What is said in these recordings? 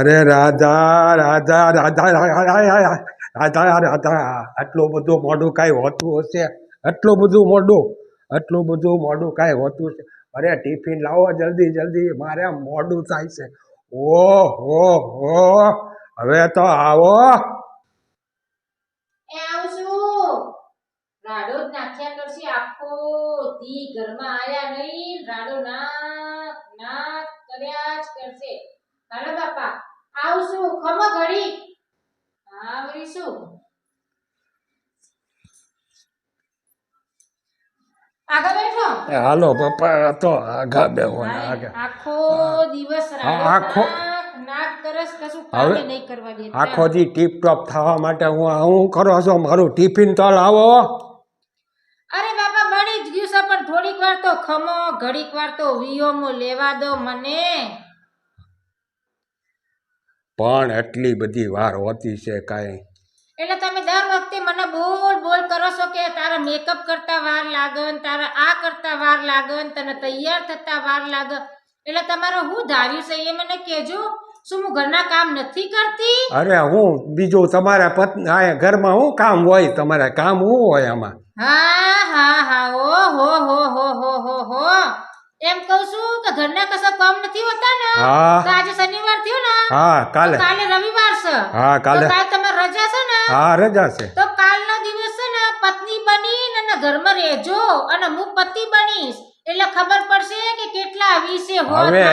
અરે રાધા રાધા રાધા રાધા રાધા રાધા આટલું બધું મોઢું કાંઈ હોતું હશે? આટલું બધું મોઢું? આટલું બધું મોઢું કાંઈ હોતું છે અરે ટિફિન લાવો જલ્દી જલ્દી. મારે મોઢું થાય છે. ઓ હો. હો હવે તો આવો. નાક કર્યા જ કરશે. બાપા. આવું ખમો ઘડી. આગળ બેઠો? હાલો પપ્પા તો આગા બેહો આખો દિવસ આખો- આખો દી ટીપ ટોપ થવા માટે હું હું કરો છો? મારું ટિફિન તો લાવો અરે બાપા બળી જ ગયું છે પણ થોડીક વાર તો ખમો ઘડીક વાર તો વિયોમો લેવા દો મને. પણ એટલી બધી વાર હોતી છે કાંઈ. એટલે તમે દર વખતે મને બોલ બોલ કરો છો કે તારા મેકઅપ કરતા વાર લાગન તારા આ કરતા વાર લાગન તને તૈયાર થતા વાર લાગે. એટલે તમારે હું ધાર્યું છે એ મને કહેજો. શું હું ઘરના કામ નથી કરતી? અરે હું બીજું તમારા પત્ની આ ઘરમાં શું કામ હોય તમારા કામ શું હોય આમાં. હા હા હા ઓ હો હો હો હો હો હો. એમ કહું છું કે ઘરના કશા કામ નથી હોતા ને હા. તો આજે શનિવાર થયો ને હા કાલે. કાલે રવિવાર છે. હા કાલે. કાલ તમારે રજા છે ને હા રજા છે. તો કાલનો દિવસ છે ને પત્ની બની ને ઘરમાં રહેજો અને હું પતિ બનીશ. એટલે ખબર પડશે કે કેટલા વિશે હવે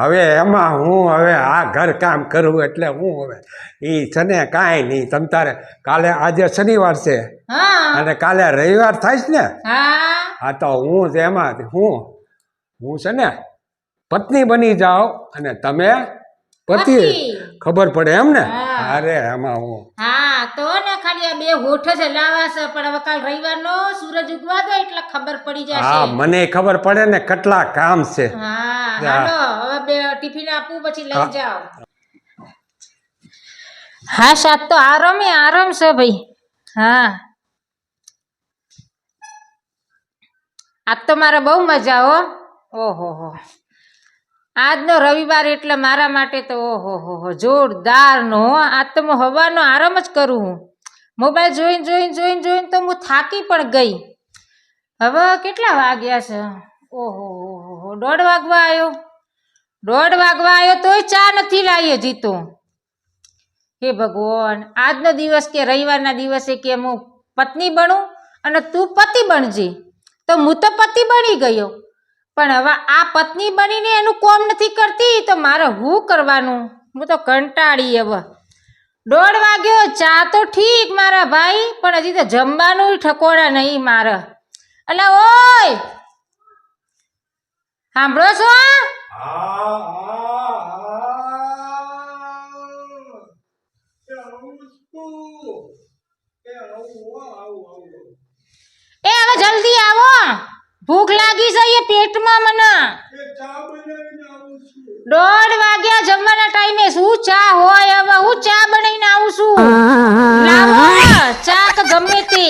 હવે એમાં હું હવે આ ઘર કામ કરું એટલે હું હવે એ છે ને કાંઈ નહીં. તમ તારે કાલે આજે શનિવાર છે. હા. અને કાલે રવિવાર થાય છે ને? હા. તો હું જ એમાં હું હું છે ને પત્ની બની જાઓ અને તમે પતિ. ખબર પડે એમ ને? અરે એમાં હું. હા તો ને ખાલી આ બે હોઠ જ લાવા છે પણ હવે કાલ રવિવારનો સૂરજ ઉગવા દો એટલે ખબર પડી હા મને ખબર પડે ને કેટલા કામ છે. હા હાલો હવે બે ટિફિન આપું પછી લઈ જાઓ. હા સાત તો આરામ આરામ છે ભાઈ. હા. આજ તો મારે બહુ મજા હો. ઓહો, હો. આજનો રવિવાર એટલે મારા માટે તો, ઓહો, હો હો. જોરદાર નો આજ તો હું હવાનો આરામ જ કરું હું. મોબાઈલ જોઈને જોઈને જોઈને જોઈને તો હું થાકી પણ ગઈ. હવે કેટલા વાગ્યા છે? ઓહો, હો હો દોઢ વાગવા આવ્યો દોઢ વાગવા આવ્યો તોય ચા નથી લાવીએ જીતો હે ભગવાન, આજનો દિવસ કે રવિવારના દિવસે કે હું પત્ની બનું અને તું પતિ બનજે. તો હું તો પતિ બની ગયો. પણ હવે આ પત્ની બનીને એનું કોમ નથી કરતી તો મારે હું કરવાનું? હું તો કંટાળી હવે દોઢ વાગ્યો ચા તો ઠીક મારા ભાઈ પણ હજી તો જમવાનું ઠકોડા નહીં મારે. એટલે ઓય! સાંભળો છો? એ હવે જલ્દી આવો. ભૂખ લાગી છે એ પેટમાં મને દોઢ વાગ્યા જમવાના ટાઈમે શું ચા હોય હવે? હું ચા બનાવીને આવું છું. લાવો ચા કે ગમે તે.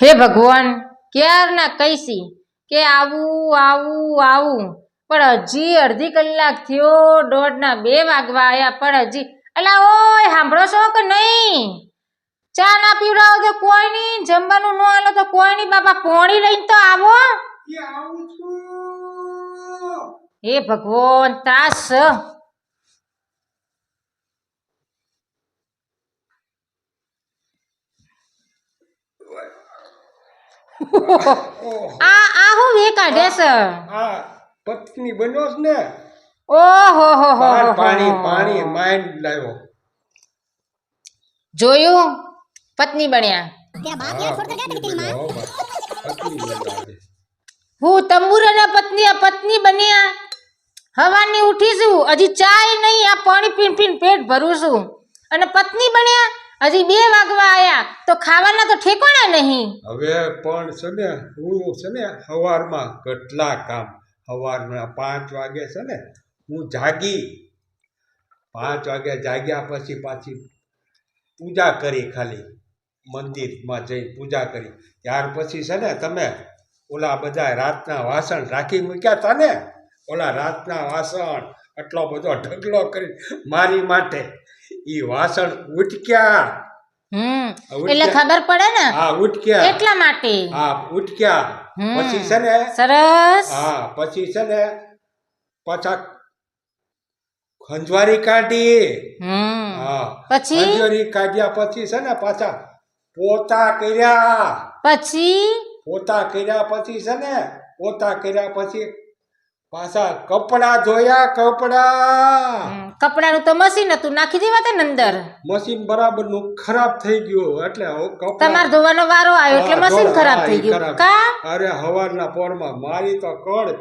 હે ભગવાન ક્યારના કહીશી કે આવું આવું આવું. પણ હજી અડધી કલાક થયો દોઢના બે વાગવા આવ્યા પણ હજી અલા ઓય સાંભળો છો કે નહીં? ચા ના પીવડાવો તો કોઈ નહીં જમવાનું ન આલો તો કોઈ નહીં. બાપા પોણી લઈને તો આવો. હે ભગવાન ત્રાસ આ આ હું વે કાઢે છે આ પત્ની બન્યો છે ને. ઓહો હો હો હો પાણી પાણી માઇન્ડ લાવ્યો. જોયું? પત્ની બન્યા. હું તંબુરાના પત્ની પત્ની બન્યા. હવાની ઉઠી છું. હજી ચાય નહીં આ પાણી પીન પીન પેટ ભરું છું. અને પત્ની બન્યા. હજી બે વાગવા આયા. તો ખાવાના તો ઠેકોણા નહીં. હવે પણ છે ને હું છે ને સવારમાં કેટલા કામ. સવારના પાંચ વાગે છે ને હું જાગી. પાંચ વાગે જાગ્યા પછી પાછી પૂજા કરી ખાલી. મંદિરમાં જઈ પૂજા કરી. ત્યાર પછી છે ને તમે ઓલા બધા રાતના વાસણ રાખી મૂક્યા હતા ને? ઓલા રાતના વાસણ એટલો બધો ઢગલો કરી મારી માટે ઈ વાસણ ઉટક્યા. એટલે ખબર પડે ને? હા ઉટક્યા. એટલા માટે? હા ઉટક્યા. પછી છે ને સરસ. હા પછી છે ને પાછા ખંજવારી કાઢી. હા પછી? ખંજવારી કાઢ્યા પછી છે ને પાછા પોતા કર્યા. પછી? પોતા કર્યા પછી છે ને પોતા કર્યા પછી પાછા કપડા ધોયા કપડા. કપડાનું તો મશીન હતું નાખી દેવા તે અંદર? મશીન બરાબરનું ખરાબ થઈ ગયું એટલે તમારે ધોવાનો વારો આવ્યો એટલે મશીન ખરાબ થઈ ગયું. કા? અરે હવારના પોરમાં મારી તો કડ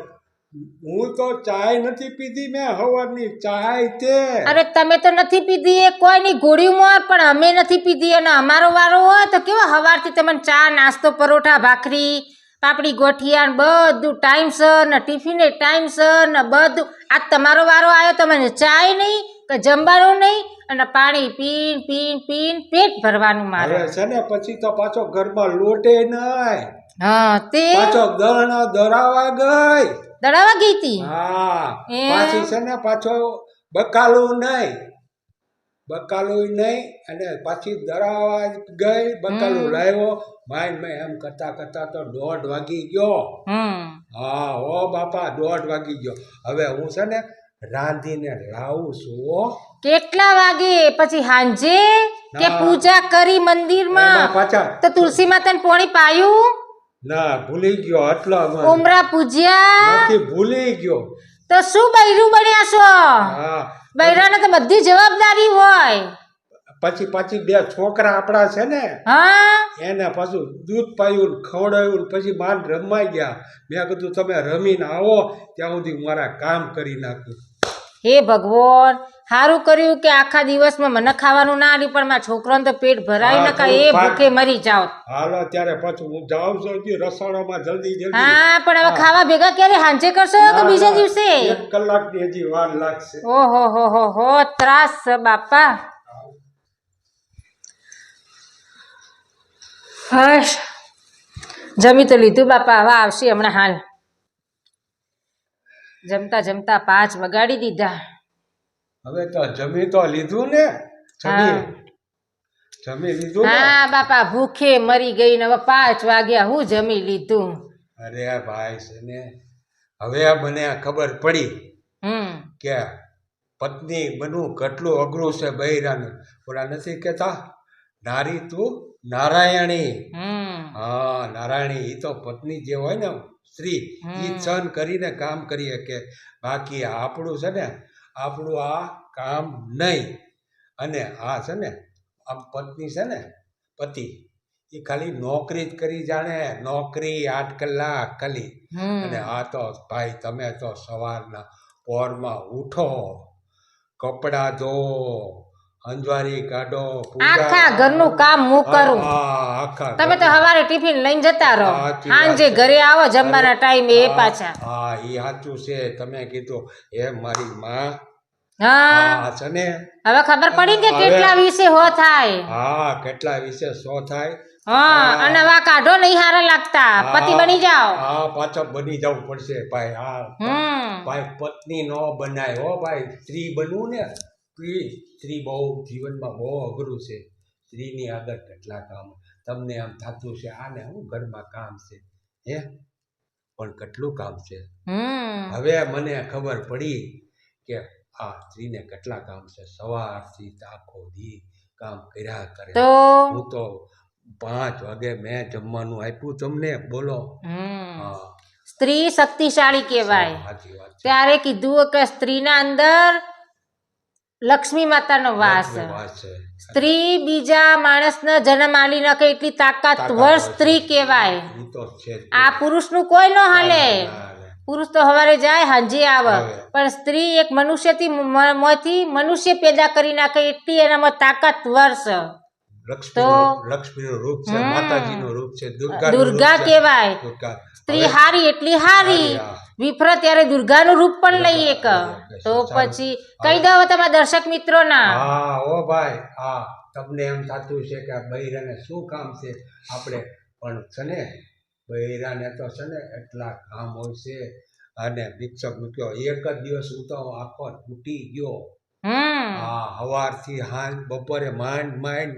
હું તો ચાય નથી પીધી મેં હવારની ચાય તે. અરે તમે તો નથી પીધી એ કોઈની ગોળીમાં પણ અમે નથી પીધી અને અમારો વારો હોય તો કેવો હવારથી તમને ચા નાસ્તો પરોઠા ભાખરી પાપડી ગોઠિયા બધું ટાઈમસર ને ટિફિને ટાઈમસર ને બધું. આ તમારો વારો આવ્યો તમને ચાય નહીં કે જમવાનું નહીં અને પાણી પીન પીન પીન પેટ ભરવાનું મારે. છે ને પછી તો પાછો ઘરમાં લોટે નહીં હા તે પાછો દળ દરાવા ગઈ. દરાવા ગઈ હતી? હા પાછી છે ને પાછો બકાલું નહીં. બકાલું નહીં અને પાછી દરાવા ગઈ બકાલું લાવ્યો. માઇન મેં એમ કરતા કરતા તો દોઢ વાગી ગયો. હા ઓ બાપા દોઢ વાગી ગયો. હવે હું છે ને રાંધીને લાવું છું કેટલા વાગે? પછી હાંજે કે પૂજા કરી મંદિરમાં? પાછા તો તુલસી માતાને પોણી પાયું? ના ભૂલી ગયો આટલો. ઉમરા પૂજ્યા. નથી ભૂલી ગયો. તો શું બૈરું બન્યા છો? હા. બૈરાને તો બધી જવાબદારી હોય. પછી પછી બે છોકરા આપણા છે ને હા. એને પાછું દૂધ પાયું ને ખવડાવ્યું ને પછી માન રમાઈ ગયા. મેં કીધું તમે રમીને આવો ત્યાં સુધી હું મારા કામ કરી નાખું. હે ભગવાન સારું કર્યું કે આખા દિવસમાં મને ખાવાનું ના આવ્યું પણ મારા છોકરાને તો પેટ ભરાય ન કાય એ ભૂખે મરી જાઓ હાલો ત્યારે પાછું હું જાઉં છું હજી રસોડામાં જલ્દી જલ્દી. હા પણ હવે ખાવા ભેગા ક્યારે હાંજે કરશો કે બીજા દિવસે? એક કલાકની હજી વાર લાગશે. ઓહો હો હો હો ત્રાસ બાપા. હશ. જમી તો લીધું બાપા હવે આવશે હમણાં હાલ. જમતા જમતા પાંચ વગાડી દીધા. હવે તો જમી તો લીધું ને? જમી. જમી લીધું હા બાપા ભૂખે મરી ગઈ ને હવે પાંચ વાગ્યા હું જમી લીધું. અરે ભાઈ છે ને હવે મને ખબર પડી કે પત્ની બનવું કેટલું અઘરું છે બૈરાનું. ઓલા નથી કહેતા? નારી તું નારાયણી. હા નારાયણી એ તો પત્ની જે હોય ને સ્ત્રી એ. સહન કરીને કામ કરી શકે. બાકી આપણું છે ને આપણું આ કામ નહીં. અને આ છે ને આમ પત્ની છે ને પતિ એ ખાલી નોકરી જ કરી જાણે નોકરી આઠ કલાક ખાલી. અને આ તો ભાઈ તમે તો સવારના પોરમાં ઉઠો કપડાં ધો અંજવારી કાઢો આખા ઘરનું કામ હું કરું. આખા તમે તો. સવારે ટિફિન લઈને જતા રહો. સાંજે ઘરે આવો જમવાના ટાઈમે એ પાછા. હા એ સાચું છે. તમે કીધું એ મારી માં. હા. હા છે ને? હવે ખબર પડી કે કેટલા વિશે હો થાય? હા કેટલા વિશે સો થાય? હા હા. અને વા કાઢો નહીં હારા લાગતા. પતિ બની જાઓ. હા પાછો બની જવું પડશે. ભાઈ હા. ભાઈ પત્ની નો બનાય. હો ભાઈ સ્ત્રી બનવું ને? સ્ત્રી સ્ત્રી બહુ જીવનમાં બહુ અઘરું છે. સ્ત્રીની આગળ કેટલા કામ તમને આમ થતું છે આને હું ઘરમાં કામ છે હે? પણ કેટલું કામ છે? હવે મને ખબર પડી કે આ સ્ત્રીને કેટલા કામ છે. સવારથી આખો દી કામ કર્યા કરે. તો? હું તો પાંચ વાગે મેં જમવાનું આપ્યું તમને બોલો. સ્ત્રી શક્તિશાળી કહેવાય. ત્યારે કીધું કે સ્ત્રીના અંદર લક્ષ્મી માતાનો વાસ. સ્ત્રી બીજા માણસને જન્મ આલી નકે એટલી તાકાતવર સ્ત્રી કહેવાય. આ પુરુષનું કોઈ ન હાલે. પુરુષ તો સવારે જાય હાંજે આવે. પણ સ્ત્રી એક મનુષ્યથી માંથી મનુષ્ય પેદા કરી નાખે એટલી એનામાં તાકાતવર છે. લક્ષ્મીનું રૂપ છે માતાજીનું રૂપ છે દુર્ગા દુર્ગા કહેવાય. સ્ત્રી હારી એટલી હારી. હારી, ત્યારે દુર્ગાનું રૂપ પણ લઈ એક. તો પછી કહી દો તમારા દર્શક મિત્રોના. હા ઓ ભાઈ હા. તમને એમ થતું છે કે બૈરાને શું કામ છે? આપણે પણ છે ને બૈરાને તો છે ને એટલા કામ હોય છે. અને ભિક્ષક મૂક્યો. એક જ દિવસ હું તો આખો તૂટી ગયો. હવારથી હાંજ બપોરે માંડ માંડ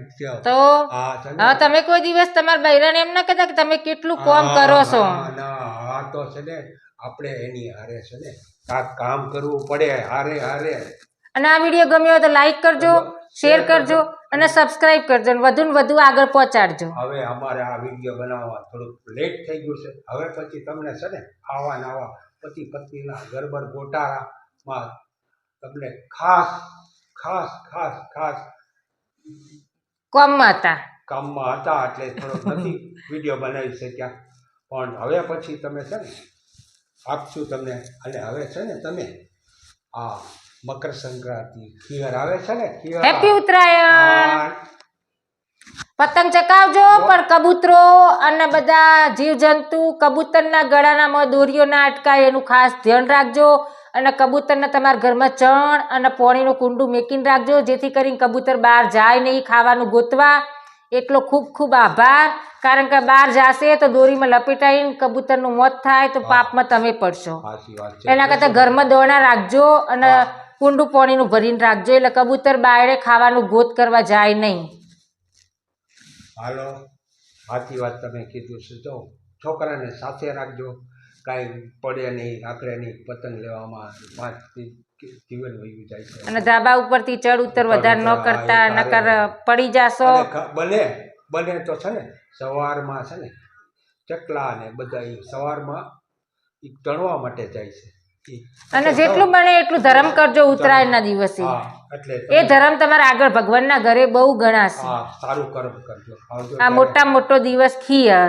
તો હવે તમે કોઈ દિવસ તમારા બૈરાને એમ ના કહેતા કે તમે કેટલું કોમ કરો છો. ના આ તો છે ને આપણે એની હારે છે ને કામ કરવું પડે હારે હારે. અને આ વીડિયો ગમ્યો હોય તો લાઈક કરજો શેર કરજો અને સબસ્ક્રાઇબ કરજો અને વધુ ને વધુ આગળ પહોંચાડજો. હવે અમારે આ વીડિયો બનાવવા થોડુંક લેટ થઈ ગયું છે. હવે પછી તમને છે ને આવા ને આવા પતિ પત્નીના ગરબર ગોટાળામાં તમને ખાસ ખાસ ખાસ ખાસ. કોમમાં હતા. કામમાં હતા એટલે થોડો નથી. વીડિયો બનાવી શક્યા. પણ હવે પછી તમે છે ને આપશું તમને. અને હવે છે ને તમે આ મકર સંક્રાંતિ ખીયર આવે છે ને ખીયર હેપી ઉત્તરાયણ! પતંગ ચકાવજો પણ કબૂતરો અને બધા જીવજંતુ કબૂતરના ગળાનામાં દોરીઓ ના અટકાય એનું ખાસ ધ્યાન રાખજો. અને કબૂતરને તમારા ઘરમાં ચણ અને પોણીનું કુંડું મેકીને રાખજો જેથી કરીને કબૂતર બહાર જાય નહીં ખાવાનું ગોતવા. એટલો ખૂબ ખૂબ આભાર કારણ કે બહાર જાશે તો દોરીમાં લપેટાઈને કબૂતરનું મોત થાય તો પાપમાં તમે પડશો. એના કરતાં ઘરમાં દોણા રાખજો અને કુંડું પોણીનું ભરીને રાખજો એટલે કબૂતર બાયડે ખાવાનું ગોત કરવા જાય નહીં. હાલો. સાચી વાત તમે કીધું છે. તો છોકરાને સાથે રાખજો. કાંઈ પડે નહીં આકડે નહીં પતંગ લેવામાં પાંચ જીવન વયું જાય છે. અને ધાબા ઉપરથી ચડ ઉતર વધારે ન કરતા નકર પડી જાશો. બને બને તો છે ને સવારમાં છે ને ચકલા ને બધા સવારમાં તણવા માટે જાય છે. અને જેટલું બને એટલું ધર્મ કરજો ઉત્તરાયણના દિવસે. એટલે એ ધર્મ તમારા આગળ ભગવાનના ઘરે બહુ ગણાશે. સારું કર્મ કરજો. આ મોટા મોટો દિવસ ખીયર.